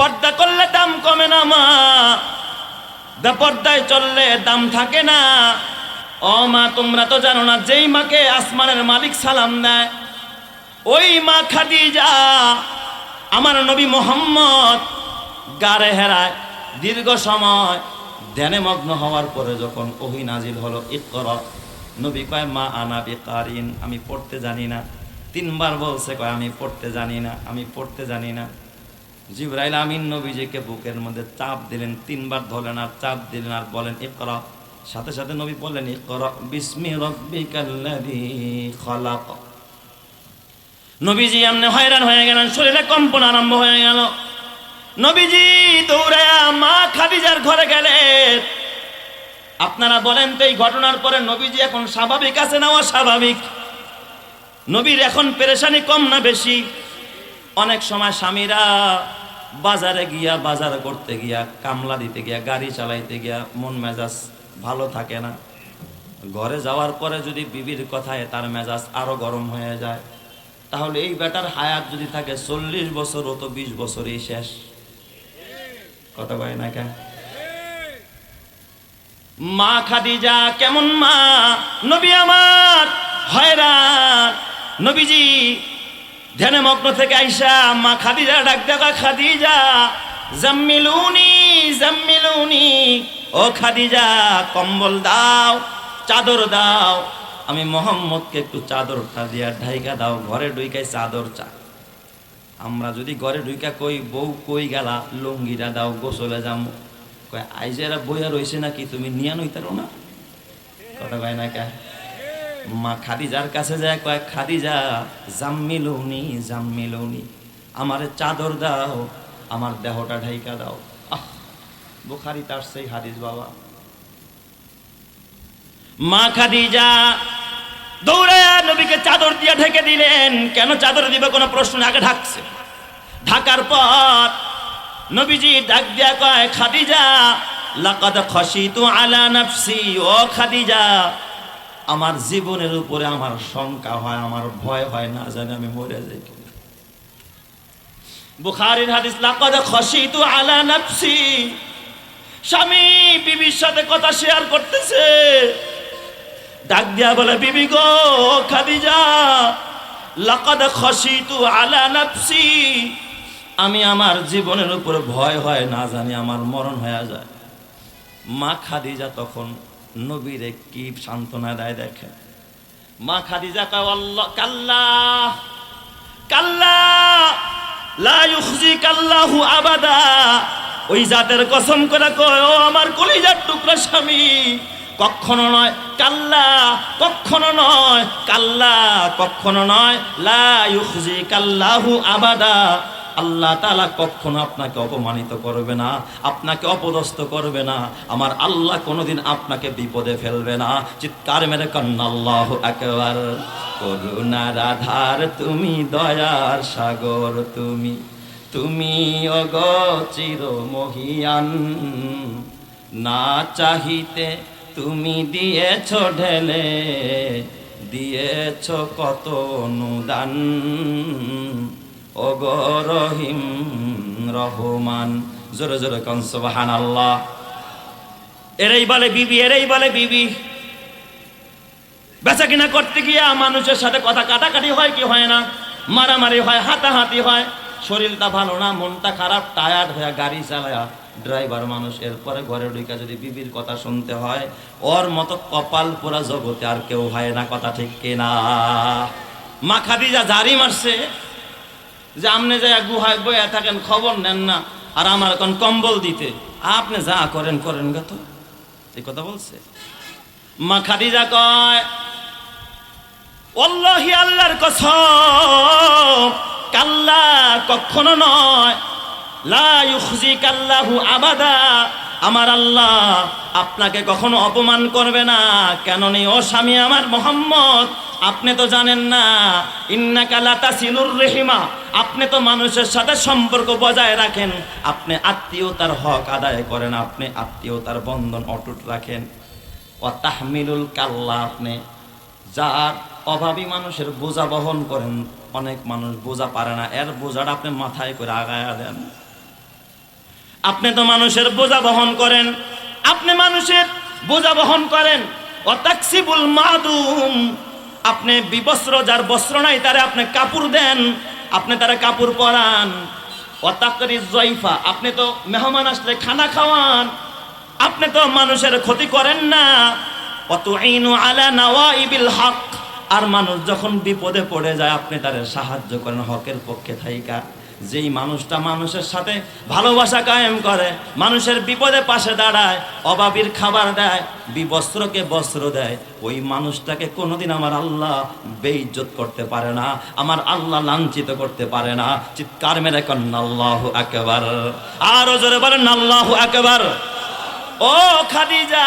পর্দা করলে দাম কমে না, মা। দা পর্দায় চললে দাম থাকে না। ও মা, তোমরা তো জানো না, যেই মাকে আসমানের মালিক সালাম দেয়, ওই মা খাদিজা আমার নবী মোহাম্মদ গারে হেরায়। দীর্ঘ সময় ধ্যানে মগ্ন হওয়ার পরে যখন ওহি নাজিল হলো, ইকর, নবী কয়, মা আনা বেকারিন, আমি পড়তে জানি না। তিনবার বলছে, কয়, আমি পড়তে জানি না, আমি পড়তে জানি না। জিব্রাইল আমিন নবীজিকে বুকের মধ্যে চাপ দিলেন, তিনবার ধরলেন আর চাপ দিলেন আর বলেন, ইকরা। সাথে সাথে নবী বললেন, ইকরা বিসমি রব্বিকাল্লাযী খলাক। নবীজি এমনি হয়রান হয়ে গেলেন, শরীরে কম্পন আরম্ভ হয়ে গেল। নবীজি দৌড়ায়া মা খাদিজার ঘরে গেলেন। আপনারা বলেন তো এই ঘটনার পরে নবীজি এখন স্বাভাবিক আছে না অস্বাভাবিক? নবীর এখন পেরেশানি কম না বেশি? অনেক সময় স্বামীরা বাজারে গিয়া, বাজার করতে গিয়া, কামলা দিতে গিয়া, গাড়ি চালাইতে গিয়া মন মেজাজ ভালো থাকে না। ঘরে যাওয়ার পরে যদি বিবির কথায় তার মেজাজ আরও গরম হয়ে যায়, তাহলে এই বেটার হায়াত যদি থাকে চল্লিশ বছর, ও তো বিশ বছরই শেষ। কথা কয় না কেন? মা খাদিজা, কেমন মা? নবী আমার, হয়রান। নবীজি ধ্যানে মগ্ন থেকে আইসা, মা খাদিজা ডাক দেখা খাদিজা, জাম্মিলুনি জাম্মিলুনি, ও খাদিজা, কম্বল দাও, চাদর দাও। আমি মোহাম্মদকে একটু চাদর খাদিয়া ঢাইকা দাও, ঘরে ডুইকাই চাদর চা। আমরা যদি ঘরে ঢুইকা কই, বউ কই গেলা? লুঙ্গিটা দাও, গোসলে যাম। কয় আইজেরা বইয়া রইছে নাকি? তুমি নিয়া নইতারো না? কথা কয় না কে? মা খাদিজার কাছে যায়, কয়, খাদিজা, জাম্মিলৌনি জাম্মিলৌনি, আমার চাদর দাও, আমার দেহটা ঢাইকা দাও। আহ বুখারি তার সেই হাদিস, বাবা। মা খাদিজা দৌড়ায়া নবীকে চাদর দিয়ে ঢেকে দিলেন। কেন চাদর দিবে, কোনো প্রশ্ন আগে ঢাকছে। ঢাকার পর নবীজি ডাক দিয়া কয়, খাদিজা, লাকাদ খাশিতু আলা নাফসি, ও খাদিজা আমার জীবনের উপরে আমার শঙ্কা হয়, আমার ভয় হয়, না জানি আমি মরে যাই বুখারীর হাদিস, লাকাদ খাশিতু আলা নাফসি। স্বামী বিবির সাথে কথা শেয়ার করতেছে। ডাক দিয়া বলে, বিবি গো, খাদিজা, লাকাদ খাশিতু আলা নাফসি। আমি আমার জীবনের উপর ভয় হয়, না জানি আমার মরণ হয়ে যায়। মা খাদিজা তখন নবীরে কি সান্ত্বনা দেয় দেখে? মা খাদিজা কাল্লা কাল্লা ইউখজিকাল্লাহু আবাদা। ওই জাতের কসম করে কয়, ও আমার কলিজার টুকরা স্বামী কখনো নয়, কাল্লা কখনো নয়, কাল্লা কখনো নয়, লা ইউখজিকাল্লাহু আবাদা। আল্লাহ তালা কখনো আপনাকে অপমানিত করবে না, আপনাকে অপদস্থ করবে না। আমার আল্লাহ কোনোদিন আপনাকে বিপদে ফেলবে না। চিৎকার মেরে কন্যা আল্লাহ একবার করুণার আধার তুমি, দয়ার সাগর তুমি। তুমি অগচির মহিয়ান না চাহিতে তুমি দিয়েছ ঢেলে, দিয়েছ কত অনুদান। অগরহিম রহমান। জোরে জোরে কনসবাহান আল্লাহ এরাই বলে বিবি, এরাই বলে বিবি। বেচা কিনা করতে গিয়া মানুষের সাথে কথা কাটাকাটি হয় কি হয় না? মারামারি হয়, হাতাহাতি হয়। শরীরটা ভালো না, মনটা খারাপ টায়ার্ড হয়ে গাড়ি চালায়। ড্রাইভার মানুষ এরপরে ঘরে ঢুকা যদি বিবির কথা শুনতে হয়, ওর মতো কপাল পোড়া জগতে আর কেউ হয় না, কথা ঠিক কিনা? মা খাদিজা জারি মারছে। যে আপনি যে গুহায় বইয়া থাকেন, খবর নেন না। আর আমার এখন কম্বল দিতে। আপনি যা করেন করেন গা তো। এই কথা বলছে? মা খাদিজা কয় অল্লাহি আল্লাহর কসম, কাল্লা কখনো নয়। লা ইউখজিকাল্লাহু আবাদা। আমার আল্লাহ আপনাকে কখনো অপমান করবে না। কেন নেই ও স্বামী আমার মোহাম্মদ, আপনি তো জানেন না, ইন্নাকা লাতাসিলুর রেহিমা। আপনি তো মানুষের সাথে সম্পর্ক বজায় রাখেন। আপনি আত্মীয়তার হক আদায় করেন, আপনি আত্মীয়তার বন্ধন অটুট রাখেন। ও তাহমিলুল কাল্লা, আপনি যার অভাবী মানুষের বোঝা বহন করেন, অনেক মানুষ বোঝা পারে না। এর বোঝাটা আপনি মাথায় করে আগায়া দেন। আপনি তো মানুষের বোঝা বহন করেন। আপনি মানুষের বোঝা বহন করেন। অতাক্সিবুল মাদুম। আপনি বিবস্ত্র, যার বস্ত্র নাই, তারে আপনি কাপড় দেন। আপনি তারে কাপড় পরান। অতাকরি জয়ফা আপনি তো মেহমান আসলে খানা খাওয়ান। আপনি তো মানুষের ক্ষতি করেন না। অত আইনু আলা নাওয়াইবিল হক। আর মানুষ যখন বিপদে পড়ে যায়, আপনি তাদের সাহায্য করেন হকের পক্ষে থাইকা। যেই মানুষটা মানুষের সাথে ভালোবাসা কায়েম করে, মানুষের বিপদে পাশে দাঁড়ায়, অভাবীর খাবার দেয়, বিবস্ত্রকে বস্ত্র দেয়, ওই মানুষটাকে কোনোদিন আমার আল্লাহ বেইজ্জত করতে পারে না, আমার আল্লাহ লাঞ্ছিত করতে পারে না। চিৎকার মেরে কন্যা আল্লাহ একেবার আরও জোরে বলেন, আল্লাহ একেবার ও খাদিজা,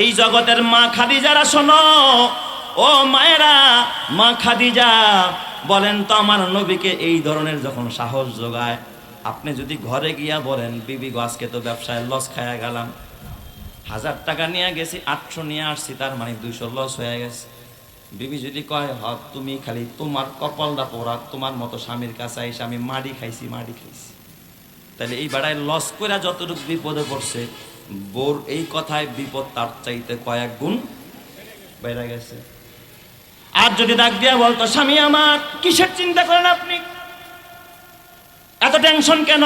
এই জগতের মা খাদিজারা শোনো, ও মায়েরা, মা খাদিজা বলেন তো আমার নবীকে এই ধরনের যখন সাহস যোগায় আপনি যদি ঘরে গিয়া বলেন বিবি গো, আজকে তো ব্যবসায় লস খায়া গেলাম। হাজার টাকা নিয়ে গেছি আটশো নিয়ে আসছি তার মানে দুইশো লস হয়ে গেছে। বিবি যদি কয় হ তুমি খালি তোমার কপালটা পোড়া তোমার মতো স্বামীর কাছে এসে আমি মাড়ি খাইছি মাড়ি খাইছি। তাহলে এই বেড়ায় লস করে যতটুকু বিপদে পড়ছে বোর এই কথায় বিপদ তার চাইতে কয়েক গুণ বেড়ে গেছে। আর যদি ডাক দিয়া বলতো স্বামী আমার, কিসের চিন্তা করেন আপনি? এত টেনশন কেন?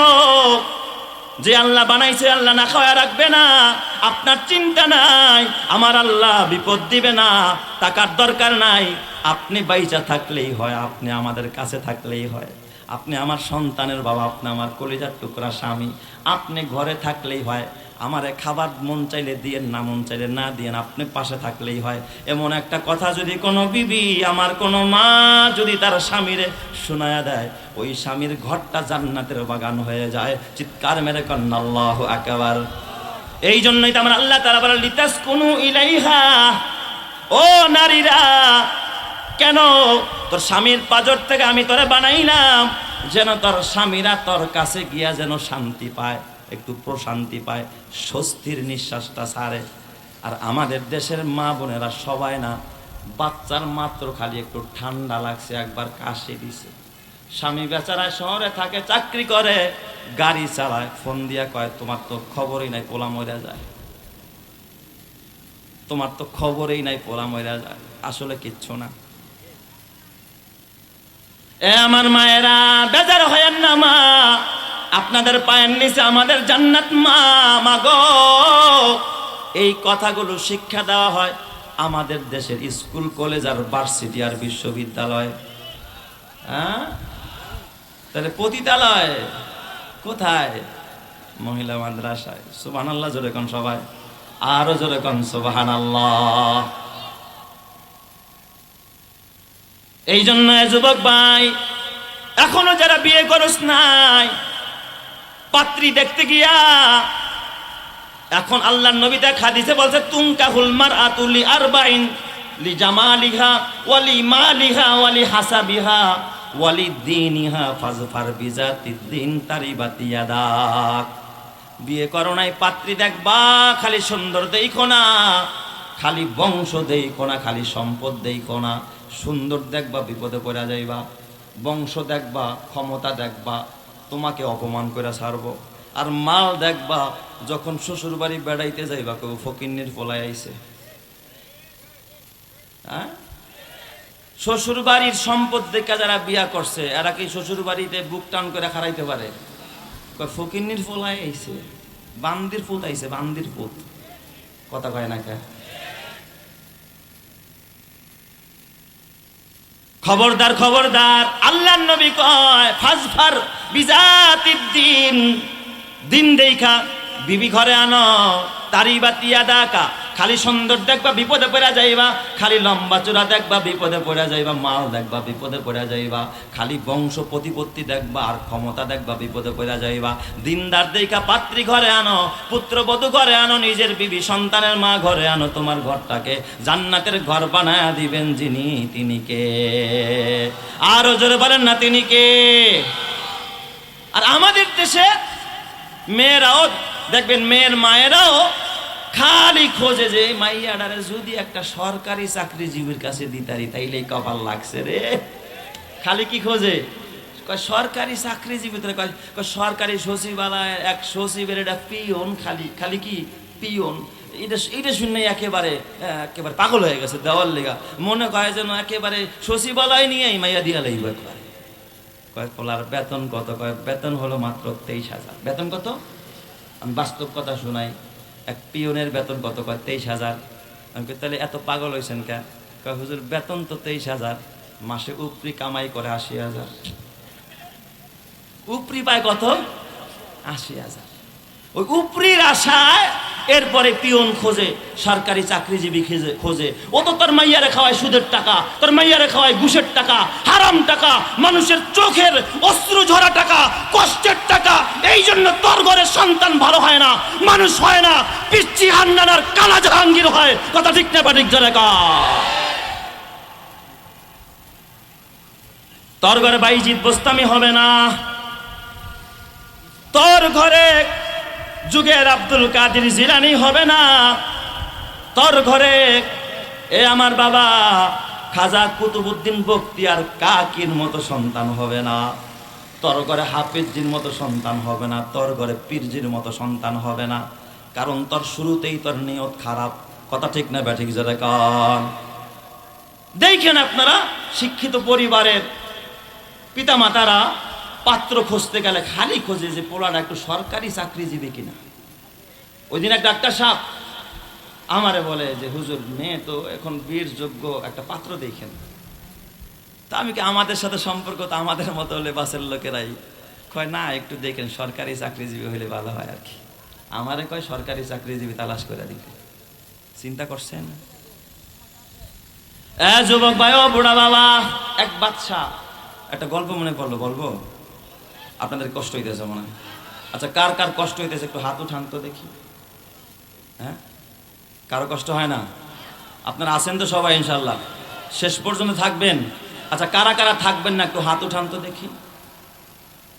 যে আল্লাহ বানাইছে, আল্লাহ না খাওয়া রাখবে না। আপনার চিন্তা নাই, আমার আল্লাহ বিপদ দিবে না, টাকার দরকার নাই। আপনি বাইচা থাকলেই হয়, আপনি আমাদের কাছে থাকলেই হয়। আপনি আমার সন্তানের বাবা, আপনি আমার কলিজার টুকরা স্বামী। আপনি ঘরে থাকলেই হয় আমারে খাবার মন চাইলে দিয়েন, না মন চাইলে না দিয়েন, আপনি পাশে থাকলেই হয়। এমন একটা কথা যদি কোনো বিবি, আমার কোনো মা যদি তার স্বামীরে শোনায়া দেয়, ওই স্বামীর ঘরটা জান্নাতের বাগান হয়ে যায়। চিৎকার মেরে কন্যা, আল্লাহ একেবার এই জন্যই তো আমার আল্লাহ তারা বলে লিতাস কোনো ইলাইহা। ও নারীরা, কেন তোর স্বামীর পাজর থেকে আমি তোরে বানাইলাম? যেন তোর স্বামীরা তোর কাছে গিয়া যেন শান্তি পায়। একটু প্রশান্তি পায়, স্বস্তির নিঃশ্বাসটা ছাড়ে আর আমাদের দেশের মা বোনেরা সবাই না, বাচ্চার মাত্র খালি একটু ঠান্ডা লাগছে, একবার কাশি দিছে। স্বামী বেচারায় শহরে থাকে, চাকরি করে, গাড়ি চালায়, ফোন দিয়া কয়, তোমার তো খবরই নাই, পোলা মরে যায়। তোমার তো খবরই নাই, পোলা মরে যায়। আসলে কিচ্ছু না। এ আমার মায়েরা, বেজার হয়েন না মা। আপনাদের পায়ের নিচে আমাদের জান্নাত, মা মাগো এই কথাগুলো শিক্ষা দেওয়া হয় আমাদের দেশের স্কুল, কলেজ আর ভার্সিটি আর বিশ্ববিদ্যালয়। হ্যাঁ? তাহলে পতিতালয় কোথায়? মহিলা মাদ্রাসায়। সুবাহ আল্লাহ জোরে কোন সবাই? আরও জোরে কোন সুবাহান আল্লাহ এই জন্য যুবক ভাই, এখনও যারা বিয়ে করস নাই পাত্রী দেখতে গিয়া এখন আল্লাহর নবী দেখা দিছে বলছে তুমকা হুলমার আতুলি আরবাইন লি জামালিহা ওয়ালি মালিহা ওয়ালি হাসাবিহা ওয়ালি দিনিহা ফাজফার বিজাতি দিন তারিবাতি ইয়াদাক। বিয়ে করো নাই, পাত্রী দেখবা, খালি সুন্দর দেখো না, খালি বংশ দেখো না, খালি সম্পদ দেখো না। সুন্দর দেখবা, বিপদে পড়া যাইবা। বংশ দেখবা, ক্ষমতা দেখবা। তোমাকে অপমান করে ছাড়বো। আর মাল দেখবা, যখন শ্বশুর বাড়ি বেড়াইতে যাইবা, কেউ ফকিন্নির পলাই আইছে। হ্যাঁ? শ্বশুর বাড়ির সম্পদ দেখে যারা বিয়া করছে, এরা কি শ্বশুর বাড়িতে বুক টান করে খারাইতে পারে? ফকিন্নির ফলাই আইছে, বান্দির ফুত আইছে, বান্দির ফুত কথা কয় না কে? খবরদার খবরদার। আল্লাহ নবী কয় ফাজফার বিজাতির দিন দিন দেখা বিবি ঘরে আনো তারি বাতিয়া ডাকা খালি সুন্দর দেখবা, বিপদে পড়া যাইবা। খালি লম্বা চূড়া দেখবা, বিপদে পড়া যাইবা। মাল দেখবা, বিপদে পড়া যাইবা। খালি বংশ প্রতিপত্তি দেখবা, আর ক্ষমতা দেখবা, বিপদে পড়া যাইবা। দিনদার দেখা পাত্রী ঘরে আনো পুত্রবধূ ঘরে আনো, নিজের বিবি সন্তানের মা ঘরে আনো, তোমার ঘরটাকে জান্নাতের ঘর বানায় দিবেন যিনি, তিনি কে? আরও জোরে বলেন না, তিনি কে? আর আমাদের দেশে মেয়েরাও, দেখবেন মেয়ের মায়েরাও খালি খোঁজে যে মাইয়াডারে যদি একটা সরকারি চাকরিজীবীর কাছে দিতারি, তাইলে কপাল লাগছে রে। খালি কি খোঁজে? সরকারি চাকরিজীবী সরকারি সচিবালয় এক সচিবের এটা পিয়ন খালি খালি কি? পিয়ন। এটা এটা শুনে একেবারে একেবারে পাগল হয়ে গেছে দেওয়ার লেগা। মনে কয় যেন একেবারে সচিবালয় নিয়েই মাইয়া দিয়া লাগবে একবারে। কয়, পোলার বেতন কত? কয়, বেতন হলো মাত্র তেইশ হাজার। বেতন কত? আমি বাস্তব কথা শোনাই। এক পিওনের বেতন কত কয়? তেইশ হাজার। আমি তাহলে এত পাগল হয়েছেন কে? কয়, হুজুর, বেতন তো তেইশ হাজার। মাসে উপরি কামাই করে আশি হাজার। উপরি পায় কত? আশি হাজার। ওই উপরির আশায় এরপরে পিয়ন খোঁজে, সরকারি চাকরিজীবী খোঁজে খোঁজে। ও তো তোর মাইয়ারে খাওয়ায় সুদের টাকা, তোর মাইয়ারে খাওয়ায় ঘুষের টাকা, হারাম টাকা, মানুষের চোখের অস্ত্র ঝরা টাকা, কষ্টের টাকা, এই জন্য তোর ঘরে সন্তান ভালো হয় না, মানুষ হয় না পিচ্ছি হান্নানার কালা জাহাঙ্গীর হয়। কথা ঠিক না পাঠিক জলেকা তোর ঘরে বাইজিৎ বোস্তামি হবে না। তোর ঘরে যুগের আব্দুল কাদের জিলানি হবে না। তোর ঘরে এ আমার বাবা খাজা কুতুবুদ্দিন বক্তিয়ার কাকির মতো সন্তান হবে না। তোর ঘরে হাফিজির মতো সন্তান হবে না। তোর ঘরে পীরজির মতো সন্তান হবে না। কারণ তোর শুরুতেই তোর নিয়ত খারাপ। কথা ঠিক না ব্যাঠিক যারা কান। দেখেন আপনারা, শিক্ষিত পরিবারের পিতামাতারা পাত্র খুঁজতে গেলে খালি খোঁজে যে পোলাটা একটু সরকারি চাকরিজীবী কিনা। ওই দিন এক ডাক্তার সাহেব আমারে বলে যে, হুজুর, মেয়ে তো এখন বীর যোগ্য একটা পাত্র দেখেন। তা আমি কি আমাদের সাথে সম্পর্ক? তো আমাদের মতো হলে বাসের লোকেরাই কয়, না, একটু দেখেন, সরকারি চাকরিজীবী হলে ভালো হয় আর কি। আমারে কয়, সরকারি চাকরিজীবী তালাশ করে দিতে। চিন্তা করছেন? এ যুবক ভাই, ও বুড়া বাবা, এক বাচ্চা একটা গল্প মনে পড়ল, বলব? আপনাদের কষ্ট হইতেছে মনে আচ্ছা কার কার কষ্ট হইতেছে একটু হাত উঠান তো দেখি। হ্যাঁ? কারও কষ্ট হয় না? আপনারা আছেন তো সবাই ইনশাল্লাহ শেষ পর্যন্ত থাকবেন। আচ্ছা কারা কারা থাকবেন না, একটু হাত উঠান তো দেখি।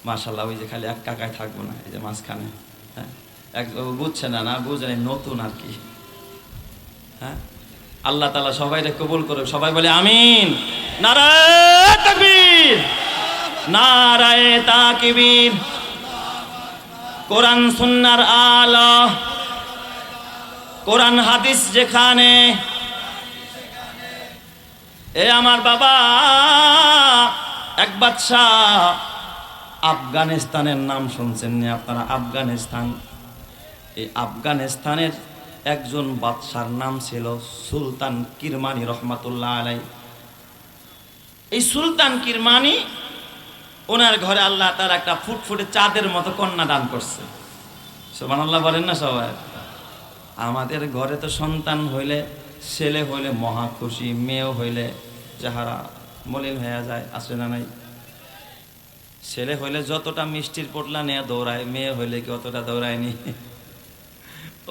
মাশাল্লাহ ওই যে খালি এক কাকায় থাকব না, এই যে মাঝখানে। হ্যাঁ? এক বুঝছে না না এই নতুন আর কি। হ্যাঁ? আল্লাহ তালা সবাইকে কবুল করে সবাই বলে, আমিন। নারায় নারায় তাকবীর। কোরআন, সুন্নার আলো। কোরআন, হাদিস যেখানে। এ আমার বাবা, এক বাদশাহ আফগানিস্তানের নাম শুনছেন নি আপনারা? আফগানিস্তান। এই আফগানিস্তানের একজন বাদশার নাম ছিল সুলতান কিরমানি রহমাতুল্লাহ আলাই এই সুলতান কিরমানি ওনার ঘরে আল্লাহ তার একটা ফুটফুটে চাঁদের মতো কন্যা দান করছে। সোমান আল্লাহ বলেন না সবাই? আমাদের ঘরে তো সন্তান হইলে, ছেলে হইলে মহা খুশি, মেয়েও হইলে যাহারা মলিন হয়ে যায় আসে না নাই? ছেলে হইলে যতটা মিষ্টির পোটলা নিয়ে দৌড়ায়, মেয়ে হইলে কি অতটা দৌড়ায়নি?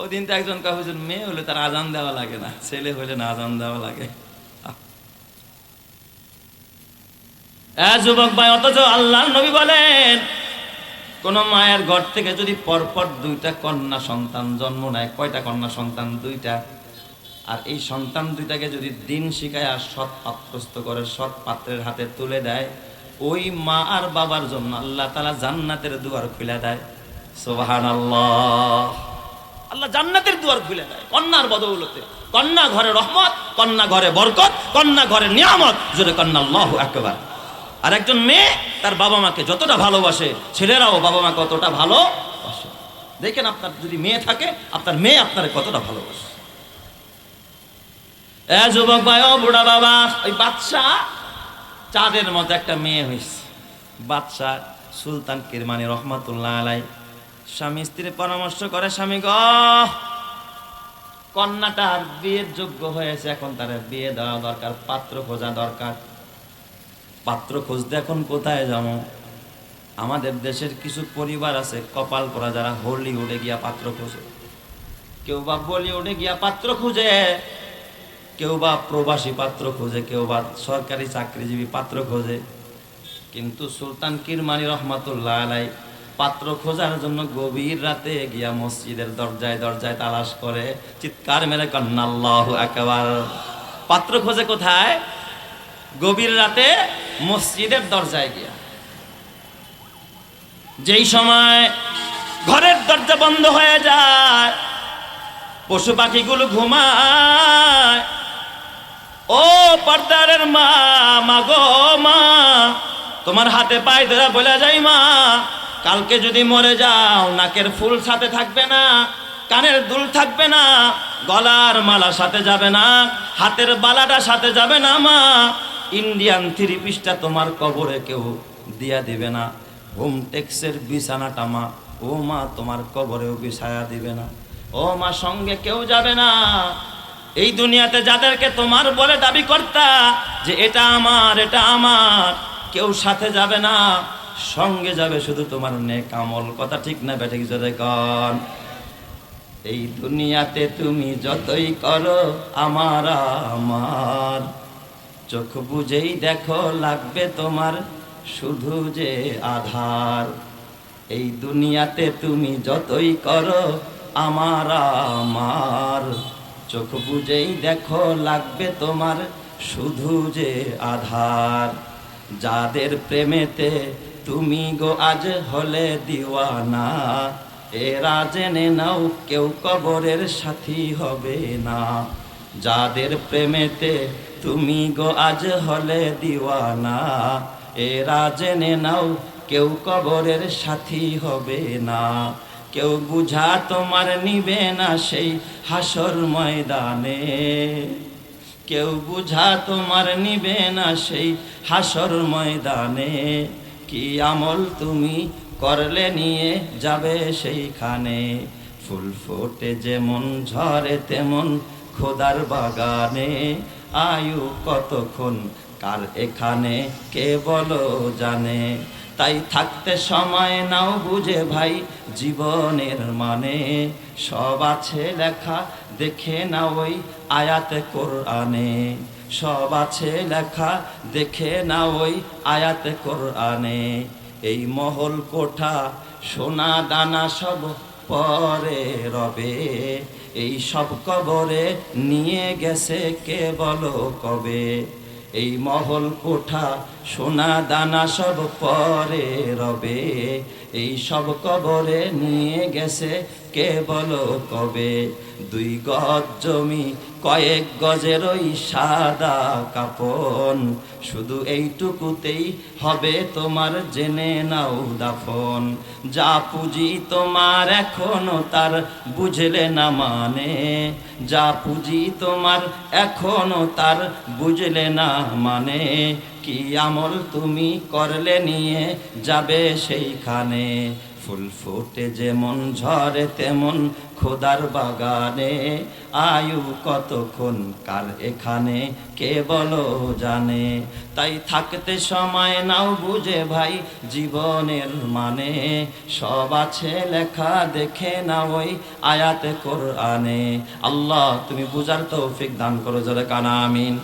ওদিন তো একজন কাহুজন মেয়ে হলে তার আজান দেওয়া লাগে না, ছেলে হইলে না আজান দেওয়া লাগে। যুবক ভাই, অথচ আল্লাহ নবী বলেন, কোন মায়ের ঘর থেকে যদি পরপর দুইটা কন্যা সন্তান জন্ম নেয়, কয়টা কন্যা সন্তান? দুইটা। আর এই সন্তান দুইটাকে যদি দিন শিখায় আর সৎ পাত্রস্থ করে, সৎ পাত্রের হাতে তুলে দেয়, ওই মা আর বাবার জন্য আল্লাহ তালা জান্নাতের দুয়ার খুলে দেয়। সোবাহান আল্লাহ আল্লাহ জান্নাতের দুয়ার খুলে দেয়, কন্যার বদৌলতে। কন্যা ঘরে রহমত, কন্যা ঘরে বরকত, কন্যা ঘরে নিয়ামত। জোরে কন্যা আল্লাহ একবার আর একজন মেয়ে তার বাবা মাকে যতটা ভালোবাসে, ছেলেরাও বাবা মাকে কতটা ভালোবাসে। দেখেন আপনার যদি মেয়ে থাকে, আপনার মেয়ে আপনার কতটা ভালোবাসে। এ যুবক ভাই, ও বুড়া বাবা, ওই বাচ্চা চাঁদের মতো একটা মেয়ে হয়েছে। বাচ্চা সুলতান কিরমানি রহমাতুল্লাহ আলাই। স্বামী স্ত্রী পরামর্শ করে, স্বামী গ, কন্যাটার বিয়ের যোগ্য হয়েছে, এখন তার বিয়ে দেওয়া দরকার, পাত্র খোঁজা দরকার। পাত্র খুঁজতে এখন কোথায় যাব? আমাদের দেশের কিছু পরিবার আছে, কপাল পরা যারা হলিউডে গিয়া পাত্র খোঁজে। কেউ বা বলিউডে গিয়া পাত্র খুঁজে, কেউ বা প্রবাসী পাত্র খোঁজে, কেউ বা সরকারি চাকরিজীবী পাত্র খোঁজে। কিন্তু সুলতান কিরমানি রহমাতুল্লাহ আলাই পাত্র খোঁজার জন্য গভীর রাতে গিয়া মসজিদের দরজায় দরজায় তালাশ করে, চিৎকার মেরে কন্নাল্লাহ একেবার পাত্র খোঁজে কোথায়? গভীর রাতে মসজিদের দরজায় গিয়া। যেই সময় ঘরের দরজা বন্ধ হয়ে যায়, পশু পাখিগুলো ঘুমায়, ও পর্দারের মা মা গো মা, তোমার হাতে পায়ে ধরে বলে যাই মা, কালকে যদি মরে যাও, নাকের ফুল সাথে থাকবে না, কানের দুল থাকবে না, গলার মালা সাথে যাবে না, হাতের বালাটা সাথে যাবে না মা ইন্ডিয়ান থ্রি পিসটা তোমার কবরে কেউ দিয়া দিবে না। হোম টেক্সের বিছানাটা মা, ও মা তোমার কবরেও বিছায়া দিবে না। ও মা, সঙ্গে কেউ যাবে না। এই দুনিয়াতে যাদেরকে তোমার বলে দাবি কর্তা, যে এটা আমার এটা আমার, কেউ সাথে যাবে না। সঙ্গে যাবে শুধু তোমার নেক আমল। কথা ঠিক না বেটে কিছু কন। এই দুনিয়াতে তুমি যতই করো, আমার আমার। চোখ বুঝেই দেখো, লাগবে তোমার শুধু যে আধার। এই দুনিয়াতে তুমি যতই করো, আমার আমার। চোখ বুঝেই দেখো, লাগবে তোমার শুধু যে আধার। যাদের প্রেমেতে তুমি গো আজ হলে দিওয়ানা, এরা জেনে নাও কেউ কবরের সাথী হবে না। যাদের প্রেমেতে তুমি গো আজ হলে দিওয়ানা। এরা জেনে নাও, কেউ কবরের সাথী হবে না। কেউ বুঝা তোমার নিবে না সেই হাসর ময়দানে। কেউ বুঝা তোমার নিবে না সেই হাসর ময়দানে। কি আমল তুমি করলে নিয়ে যাবে সেইখানে? ফুল ফোটে যেমন ঝরে তেমন খোদার বাগানে। আয়ু কতক্ষণ? কার এখানে কে বলো জানে? তাই থাকতে সময় নাও বুঝে ভাই, জীবনের মানে। সব আছে লেখা, দেখে না ওই আয়াতে কোরআনে। সব আছে লেখা, দেখে না ওই আয়াতে কোরআনে। এই মহল কোঠা, সোনা দানা সব পরে রবে, এই সব কবরে নিয়ে গেছে কে বলো কবে? এই মহল কোঠা, সোনা দানা সব পরে রবে, এই সব কবরে নিয়ে গেছে কে বলো কবে? দুই গজ জমি কয়েক গজের ওই সাদা কাপন শুধু এইটুকুতেই হবে তোমার জেনে নাও দাফন। যা পুঁজি তোমার এখনও তার বুঝলে না মানে। যা পুঁজি তোমার এখনও তার বুঝলে না মানে। কি আমল তুমি করলে নিয়ে যাবে সেইখানে। ফুল ফুটে যেমন ঝরে, তেমন খোদার বাগানে। আয়ু কতক্ষণ কার এখানে, কে বলো জানে। তাই থাকতে সময় নাও বুঝে ভাই জীবনের মানে। সব আছে লেখা দেখে না ওই আয়াতে কোরআনে। আল্লাহ তুমি বুঝার তৌফিক দান করো যারা কানা আমিন।